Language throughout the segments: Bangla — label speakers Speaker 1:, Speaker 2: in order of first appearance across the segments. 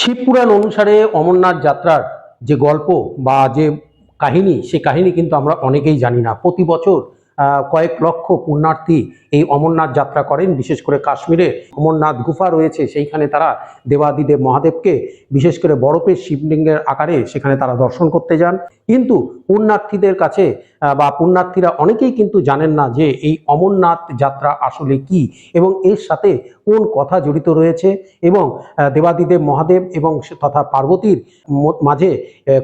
Speaker 1: শিবপুরাণ অনুসারে অমরনাথ যাত্রার যে গল্প বা যে কাহিনী, সে কাহিনী কিন্তু আমরা অনেকেই জানি না। প্রতি বছর কয়েক লক্ষ পুণ্যার্থী এই অমরনাথ যাত্রা করেন। বিশেষ করে কাশ্মীরে অমরনাথ গুফা রয়েছে, সেইখানে তারা দেবাদিদেব মহাদেবকে, বিশেষ করে বরফের শিবলিঙ্গের আকারে সেখানে তারা দর্শন করতে যান। কিন্তু পুণ্যার্থীদের কাছে বা পুণ্যার্থীরা অনেকেই কিন্তু জানেন না যে এই অমরনাথ যাত্রা আসলে কি এবং এর সাথে কোন কথা জড়িত রয়েছে এবং দেবাদিদেব মহাদেব এবং তথা পার্বতীর মাঝে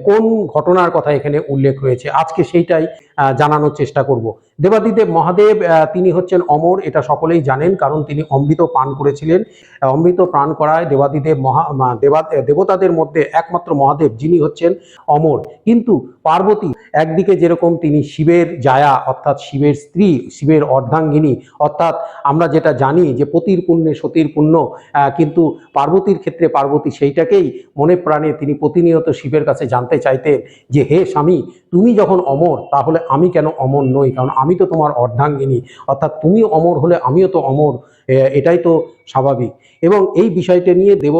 Speaker 1: কোন ঘটনার কথা এখানে উল্লেখ রয়েছে। আজকে সেইটাই জানানোর চেষ্টা করব। দেবাদিদেব মহাদেব তিনি হচ্ছেন অমর, এটা সকলেই জানেন, কারণ তিনি অমৃত পান করেছিলেন। অমৃত পান করায় দেবাদিদেব মহা দেবা, দেবতাদের মধ্যে একমাত্র মহাদেব, যিনি হচ্ছেন অমর। কিন্তু পার্বতী। একদিকে যেরকম তিনি শিবের জায়া, অর্থাৎ শিবের স্ত্রী, শিবের অর্ধাঙ্গিনী, অর্থাৎ আমরা যেটা জানি যে পতির পুণ্যে সতীর পুণ্য কিন্তু পার্বতীর ক্ষেত্রে পার্বতী সেইটাকেই মনে প্রাণে তিনি প্রতিনিয়ত শিবের কাছে জানতে চাইতেন যে, হে স্বামী, তুমি যখন অমর, তাহলে আমি কেন অমর নই? কারণ আমি তো তোমার অর্ধাঙ্গিনী। অর্থাৎ তুমি অমর হলে আমিও তো অমর। এটাই তো স্বাভাবিক। এবং এই বিষয়টা নিয়ে দেব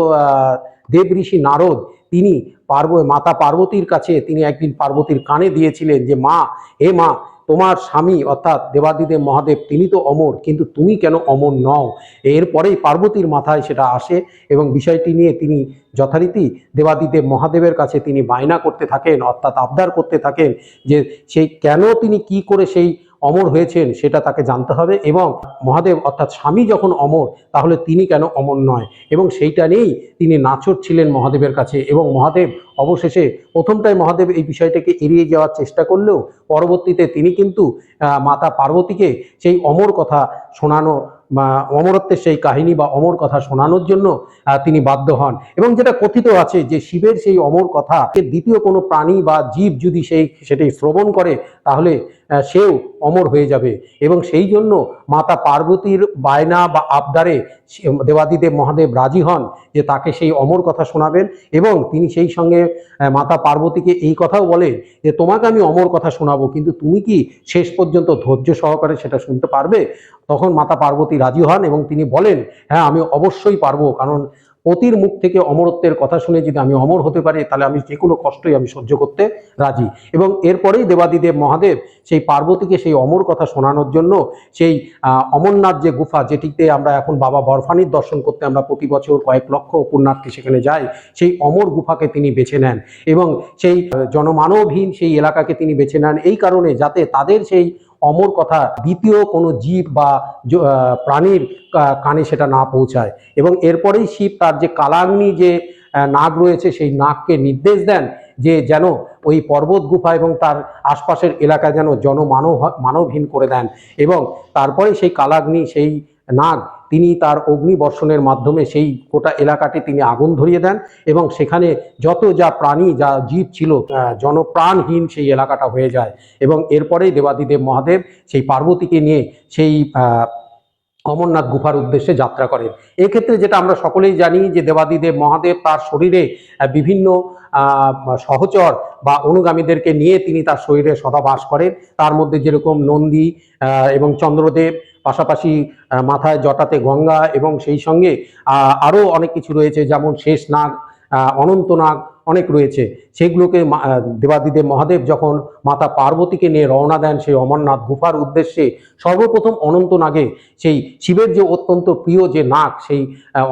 Speaker 1: দেব ঋষি নারদ তিনি পার্ব, মাতা পার্বতীর কাছে তিনি একদিন পার্বতীর কানে দিয়েছিলেন যে, মা, হে মা, তোমার স্বামী অর্থাৎ দেবাদিদেব মহাদেব, তিনি তো অমর, কিন্তু তুমি কেন অমর নও? এরপরেই পার্বতীর মাথায় সেটা আসে এবং বিষয়টি নিয়ে তিনি যথারীতি দেবাদিদেব মহাদেবের কাছে তিনি বায়না করতে থাকেন, অর্থাৎ আবদার করতে থাকেন যে, সেই কেন তিনি কি করে সেই অমর হয়েছেন, সেটা তাকে জানতে হবে এবং মহাদেব, অর্থাৎ স্বামী যখন অমর, তাহলে তিনি কেন অমর নয়? এবং সেইটা নিয়েই তিনি নাচর ছিলেন মহাদেবের কাছে এবং মহাদেব অবশেষে প্রথমটায় মহাদেব এই বিষয়টাকে এড়িয়ে যাওয়ার চেষ্টা করলেও পরবর্তীতে তিনি কিন্তু মাতা পার্বতীকে সেই অমর কথা শোনানো বা অমরত্বের সেই কাহিনী বা অমর কথা শোনানোর জন্য তিনি বাধ্য হন। এবং যেটা কথিত আছে যে শিবের সেই অমর কথা, দ্বিতীয় কোনো প্রাণী বা জীব যদি সেই, সেটি শ্রবণ করে, তাহলে সেও অমর হয়ে যাবে। এবং সেই জন্য মাতা পার্বতীর বায়না বা আবদারে দেবাদিদেব মহাদেব রাজি হন যে তাকে সেই অমর কথা শোনাবেন এবং তিনি সেই সঙ্গে মাতা পার্বতীকে এই কথাও বলেন যে, তোমাকে আমি অমর কথা শোনাবো, কিন্তু তুমি কি শেষ পর্যন্ত ধৈর্য সহকারে সেটা শুনতে পারবে? তখন মাতা পার্বতী রাজি হন এবং তিনি বলেন হ্যাঁ আমি অবশ্যই পারব, কারণ পতির মুখ থেকে অমরত্বের কথা শুনে যদি আমি অমর হতে পারি, তাহলে আমি যে কোনো কষ্টই আমি সহ্য করতে রাজি। এবং এরপরেই দেবাদিদেব মহাদেব সেই পার্বতীকে সেই অমর কথা শোনানোর জন্য সেই অমরনাথ যে গুফা, যেটিতে আমরা এখন বাবা বরফানির দর্শন করতে আমরা প্রতি বছর কয়েক লক্ষ পুণ্যার্থী সেখানে যাই, সেই অমর গুফাকে তিনি বেছে নেন। এবং সেই জনমানবহীন সেই এলাকাকে তিনি বেছে নেন। এই কারণে যাতে তাদের সেই অমর কথা দ্বিতীয় কোনো জীব বা প্রাণীর কানে সেটা না পৌঁছায়। এবং এরপরেই শিব তার যে কালাগ্নি যে নাগ রয়েছে সেই নাগকে নির্দেশ দেন যে যেন ওই পর্বত গুফা এবং তার আশপাশের এলাকা যেন জনমানব, মানবহীন করে দেন। এবং তারপরে সেই কালাগ্নি, সেই নাগ তিনি তার অগ্নি বর্ষণের মাধ্যমে সেই গোটা এলাকাটি তিনি আগুন ধরিয়ে দেন এবং সেখানে যত যা প্রাণী, যা জীব ছিল জনপ্রাণহীন সেই এলাকাটা হয়ে যায়। এবং এরপরেই দেবাদিদেব মহাদেব সেই পার্বতীকে নিয়ে সেই অমরনাথ গুফার উদ্দেশ্যে যাত্রা করেন। এক্ষেত্রে যেটা আমরা সকলেই জানি যে দেবাদিদেব মহাদেব তার শরীরে বিভিন্ন সহচর বা অনুগামীদেরকে নিয়ে তিনি তার শরীরে সদা বাস করেন। তার মধ্যে যেরকম নন্দী এবং চন্দ্রদেব পাশাপাশি মাথায় জটাতে গঙ্গা এবং সেই সঙ্গে আরও অনেক কিছু রয়েছে, যেমন শেষ নাগ অনন্তনাগ অনেক রয়েছে। সেগুলোকে দেবাদিদেব মহাদেব যখন মাতা পার্বতীকে নিয়ে রওনা দেন সেই অমরনাথ গুফার উদ্দেশ্যে, সর্বপ্রথম অনন্ত নাগে সেই শিবের যে অত্যন্ত প্রিয় যে নাগ, সেই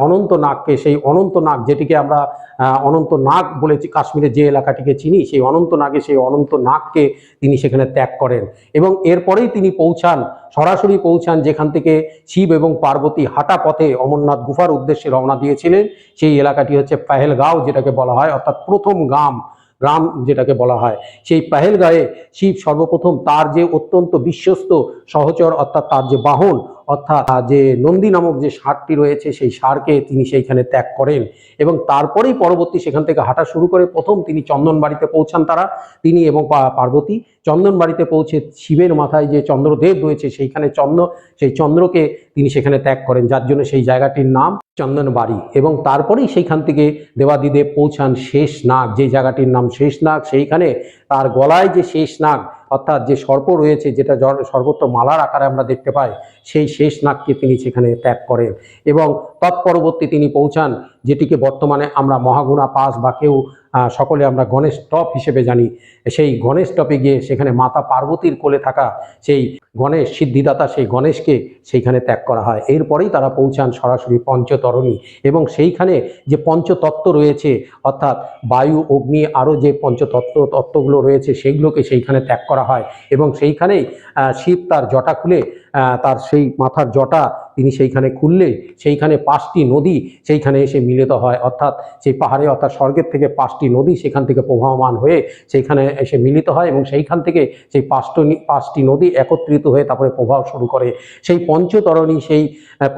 Speaker 1: অনন্ত নাগকে সেই অনন্ত নাগ যেটিকে আমরা অনন্ত নাগ বলেছি কাশ্মীরের যে এলাকাটিকে চিনি, সেই অনন্ত নাগে সেই অনন্ত নাগকে তিনি সেখানে ত্যাগ করেন। এবং এরপরেই তিনি পৌঁছান, সরাসরি পৌঁছান যেখান থেকে শিব এবং পার্বতী হাঁটা পথে অমরনাথ গুফার উদ্দেশ্যে রওনা দিয়েছিলেন। সেই এলাকাটি হচ্ছে পেহেলগাঁও যেটাকে বলা হয়, অর্থাৎ প্রথম গ্রাম গ্রাম যেটাকে বলা হয়, সেই পাহেলগাঁয়ে শিব সর্বপ্রথম তার যে অত্যন্ত বিশ্বস্ত সহচর অর্থাৎ তার যে বাহন অর্থাৎ যে নন্দী নামক যে সারটি রয়েছে, সেই সারকে তিনি সেইখানে ত্যাগ করেন এবং তারপরেই পরবর্তী সেখান থেকে হাঁটা শুরু করে প্রথম তিনি চন্দন বাড়িতে পৌঁছান তারা। তিনি এবং পার্বতী চন্দন বাড়িতে পৌঁছে শিবের মাথায় যে চন্দ্রদেব রয়েছে, সেইখানে চন্দ্র, সেই চন্দ্রকে তিনি সেখানে ত্যাগ করেন, যার জন্য সেই জায়গাটির নাম চন্দন বাড়ি এবং তারপরেই সেইখান থেকে দেবাদিদেব পৌঁছান শেষ নাগ যে জায়গাটির নাম শেষ নাগ সেইখানে তার গলায় যে শেষ নাগ অর্থাৎ যে সর্প রয়েছে, যেটা সর্বত্র মালার আকারে আমরা দেখতে পাই, সেই শেষ নাককে তিনি সেখানে ত্যাগ করেন। এবং তৎপরবর্তী তিনি পৌঁছান, যেটিকে বর্তমানে আমরা মহাগুণা পাস বা কেউ সকলে আমরা গণেশ টপ হিসেবে জানি। সেই গণেশ টপে গিয়ে সেখানে মাতা পার্বতীর কোলে থাকা সেই গণেশ সিদ্ধিদাতা, সেই গণেশকে সেইখানে ত্যাগ করা হয়। এরপরেই তারা পৌঁছান সরাসরি পঞ্চতরণী এবং সেইখানে যে পঞ্চতত্ত্ব রয়েছে, অর্থাৎ বায়ু, অগ্নি আরও যে পঞ্চতত্ত্ব তত্ত্বগুলো রয়েছে, সেইগুলোকে সেইখানে ত্যাগ করা হয় এবং সেইখানেই শিব তার জটা খুলে তার সেই মাথার জটা তিনি সেইখানে খুললে সেইখানে পাঁচটি নদী সেইখানে এসে মিলিত হয়। অর্থাৎ সেই পাহাড়ে, অর্থাৎ স্বর্গের থেকে পাঁচটি নদী সেখান থেকে প্রবাহমান হয়ে সেইখানে এসে মিলিত হয় এবং সেইখান থেকে সেই পাঁচটি পাঁচটি নদী একত্রিত হয়ে তারপরে প্রবাহ শুরু করে। সেই পঞ্চতরণী সেই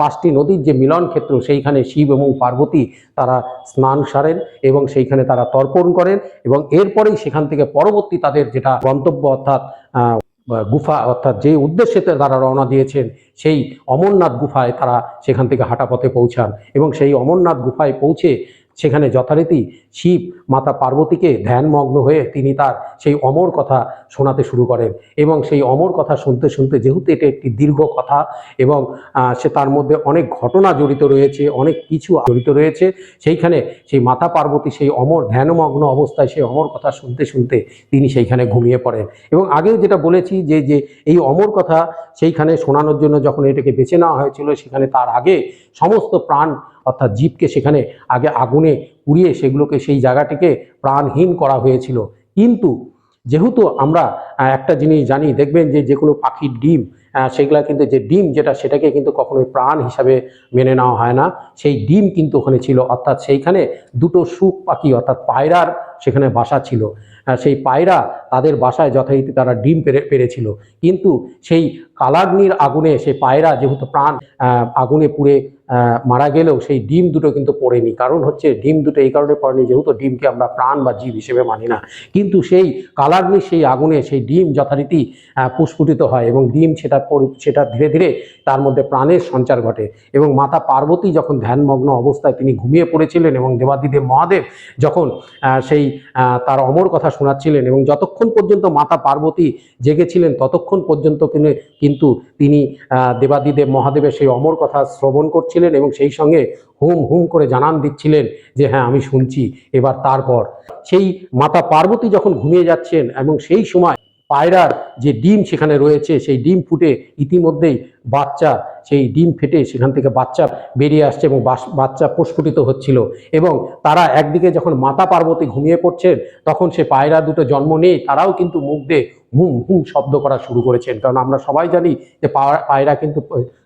Speaker 1: পাঁচটি নদীর যে মিলন ক্ষেত্র, সেইখানে শিব এবং পার্বতী তারা স্নান সারেন এবং সেইখানে তারা তর্পণ করেন এবং এরপরেই সেখান থেকে পরবর্তী তাদের যেটা গন্তব্য, অর্থাৎ গুফা, অর্থাৎ যে উদ্দেশ্যে তারা রওনা দিয়েছেন, সেই অমরনাথ গুফায় তারা সেখান থেকে হাঁটা পথে পৌঁছান এবং সেই অমরনাথ গুফায় পৌঁছে সেখানে যথারীতি শিব মাতা পার্বতীকে ধ্যানমগ্ন হয়ে তিনি তার সেই অমর কথা শোনাতে শুরু করেন এবং সেই অমর কথা শুনতে শুনতে যেহেতু এটা একটি দীর্ঘ কথা এবং সে তার মধ্যে অনেক ঘটনা জড়িত রয়েছে, অনেক কিছু জড়িত রয়েছে, সেইখানে সেই মাতা পার্বতী সেই অমর ধ্যানমগ্ন অবস্থায় সেই অমর কথা শুনতে শুনতে তিনি সেইখানে ঘুমিয়ে পড়েন এবং আগেও যেটা বলেছি যে যে এই অমর কথা সেইখানে শোনানোর জন্য যখন এটাকে বেছে নেওয়া হয়েছিল, সেখানে তার আগে সমস্ত প্রাণ অর্থাৎ জীবকে সেখানে আগে আগুনে পুড়িয়ে সেগুলোকে সেই জায়গাটিকে প্রাণহীন করা হয়েছিল। কিন্তু যেহেতু আমরা একটা জিনিস জানি, দেখবেন যে যে কোনো পাখির ডিম সেগুলা কিন্তু যে ডিম যেটা, সেটাকে কিন্তু কখনোই প্রাণ হিসাবে মেনে নেওয়া হয় না। সেই ডিম কিন্তু ওখানে ছিল। অর্থাৎ সেইখানে দুটো সুখ পাখি, অর্থাৎ পায়রার সেখানে বাসা ছিল। সেই পায়রা তাদের বাসায় যথারীতি তারা ডিম পেরে, পেরেছিল। কিন্তু সেই কালাগ্নির আগুনে সেই পায়রা যেহেতু প্রাণ আগুনে পুড়ে মারা গেলেও সেই ডিম দুটো কিন্তু পড়েনি। কারণ হচ্ছে ডিম দুটো এই কারণে পড়েনি যেহেতু ডিমকে আমরা প্রাণ বা জীব হিসেবে মানি না। কিন্তু সেই কালাগ্নির সেই আগুনে সেই ডিম যথারীতি প্রস্ফুটিত হয় এবং ডিম সেটা সেটা ধীরে ধীরে তার মধ্যে প্রাণের সঞ্চার ঘটে এবং মাতা পার্বতী যখন ধ্যানমগ্ন অবস্থায় তিনি ঘুমিয়ে পড়েছিলেন এবং দেবাদিদেব মহাদেব যখন সেই তার অমর কথা শোনাচ্ছিলেন এবং যতক্ষণ পর্যন্ত মাতা পার্বতী জেগেছিলেন ততক্ষণ পর্যন্ত কিনে- কিন্তু তিনি দেবাদিদেব মহাদেবের সেই অমর কথা শ্রবণ করছিলেন এবং সেই সঙ্গে হুম হুম করে জানান দিচ্ছিলেন যে হ্যাঁ আমি শুনছি। এবার তারপর। সেই মাতা পার্বতী যখন ঘুমিয়ে যাচ্ছেন এবং সেই সময় পায়রার যে ডিম সেখানে রয়েছে, সেই ডিম ফুটে ইতিমধ্যেই বাচ্চা, সেই ডিম ফেটে সেখান থেকে বাচ্চা বেরিয়ে আসছে এবং বাচ্চা প্রস্ফুটিত হচ্ছিল এবং তারা একদিকে যখন মাতা পার্বতী ঘুমিয়ে পড়ছেন, তখন সে পায়রা দুটো জন্ম নেই, তারাও কিন্তু মুখ দিয়ে হুম হুম শব্দ করা শুরু করেছেন। কারণ আমরা সবাই জানি যে পায়রা- কিন্তু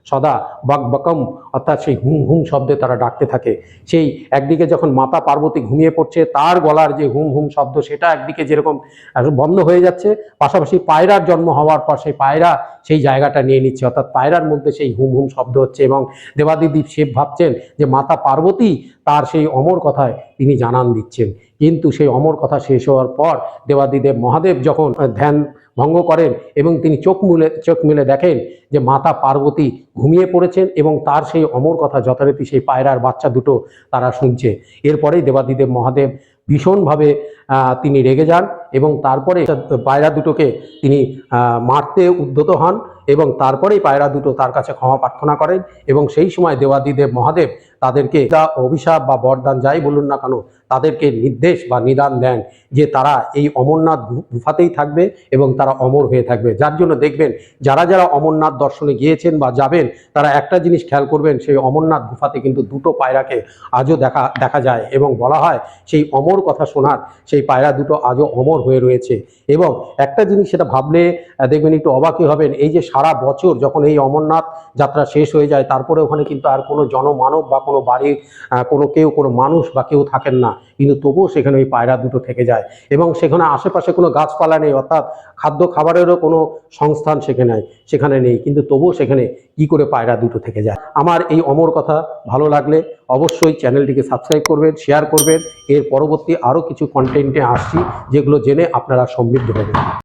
Speaker 1: সদা বক বকম, অর্থাৎ সেই হুম হুম শব্দে তারা ডাকতে থাকে। সেই একদিকে যখন মাতা পার্বতী ঘুমিয়ে পড়ছে, তার গলার যে হুম হুম শব্দ, সেটা একদিকে যেরকম বন্ধ হয়ে যাচ্ছে, পাশাপাশি পায়রার জন্ম হওয়ার পর সেই পায়রা সেই জায়গাটা নিয়ে নিচ্ছে। অর্থাৎ পায়রার মধ্যে সেই হুম হুম শব্দ হচ্ছে এবং দেবাদিদ্বীপ শিব ভাবছেন যে মাতা পার্বতী তার সেই অমর কথায় তিনি জানান দিচ্ছেন। কিন্তু সেই অমর কথা শেষ হওয়ার পর দেবাদিদেব মহাদেব যখন ধ্যান ভঙ্গ করেন এবং তিনি চোখ মুলে, চোখ মিলে দেখেন যে মাতা পার্বতী ঘুমিয়ে পড়েছেন এবং তার সেই অমর কথা যথারীতি সেই পায়রার বাচ্চা দুটো তারা শুনছে। এরপরেই দেবাদিদেব মহাদেব ভীষণভাবে তিনি রেগে যান এবং তারপরে পায়রা দুটোকে তিনি মারতে উদ্যত হন এবং তারপরেই পায়রা দুটো তার কাছে ক্ষমা প্রার্থনা করেন এবং সেই সময় দেবাদিদেব মহাদেব তাদেরকে যা অভিশাপ বা বরদান যাই বলুন না কেন, তাদেরকে নির্দেশ বা নিদান দেন যে তারা এই অমরনাথ গুফাতেই থাকবে এবং তারা অমর হয়ে থাকবে। যার জন্য দেখবেন যারা যারা অমরনাথ দর্শনে গিয়েছেন বা যাবেন, তারা একটা জিনিস খেয়াল করবেন, সেই অমরনাথ গুফাতে কিন্তু দুটো পায়রাকে আজও দেখা দেখা যায় এবং বলা হয় সেই অমর কথা শোনার সেই পায়রা দুটো আজও অমর হয়ে রয়েছে। এবং একটা জিনিস সেটা ভাবলে দেখবেন একটু অবাকই হবেন, এই যে সারা বছর যখন এই অমরনাথ যাত্রা শেষ হয়ে যায়, তারপরে ওখানে কিন্তু আর কোনো জনমানব বা কোনো বাড়ির কোনো কেউ, কোনো মানুষ বা কেউ থাকেন না। কিন্তু তবুও সেখানে ওই পায়রা দুটো থেকে যায়। এবং সেখানে আশেপাশে কোনো গাছপালা নেই, অর্থাৎ খাদ্য খাবারেরও কোনো সংস্থান সেখানে সেখানে নেই। কিন্তু তবুও সেখানে কি করে পায়রা দুটো থেকে যায়? আমার এই অমর কথা ভালো লাগলে অবশ্যই চ্যানেলটিকে সাবস্ক্রাইব করবেন, শেয়ার করবেন। এর পরবর্তী আরও কিছু কন্টেন্টে আসছি যেগুলো জেনে আপনারা সমৃদ্ধ হবেন।